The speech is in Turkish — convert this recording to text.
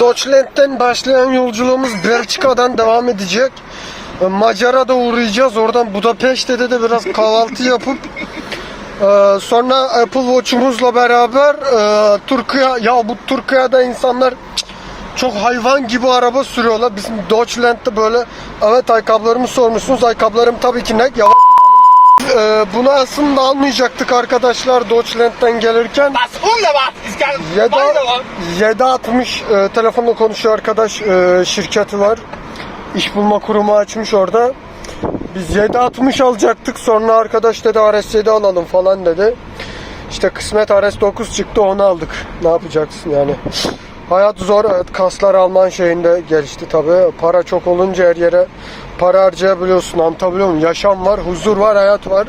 Deutschland'den başlayan yolculuğumuz Belçika'dan devam edecek. E, Macar'a da uğrayacağız. Oradan Budapeşte'de de biraz kahvaltı yapıp e, sonra Apple Watch'umuzla beraber e, Türkiye ya bu Türkiye'de insanlar çok hayvan gibi araba sürüyorlar. Bizim Deutschland'da böyle evet ayakkabılarımı sormuşsunuz. Ayakkabılarım tabii ki ne? Yavaş e, bunu aslında almayacaktık arkadaşlar Deutschland'den gelirken. Wunderbar! Ich kann Yeda, weitermachen. 760 e, telefonla konuşuyor arkadaş e, şirketi var. İş bulma kurumu açmış orada. Biz 760 alacaktık sonra arkadaş dedi RS7 alalım falan dedi. İşte kısmet RS9 çıktı onu aldık. Ne yapacaksın yani. Hayat zor. Evet, kaslar Alman şeyinde gelişti tabi. Para çok olunca her yere para harcayabiliyorsun. Anlatabiliyor muyum? Yaşam var, huzur var, hayat var.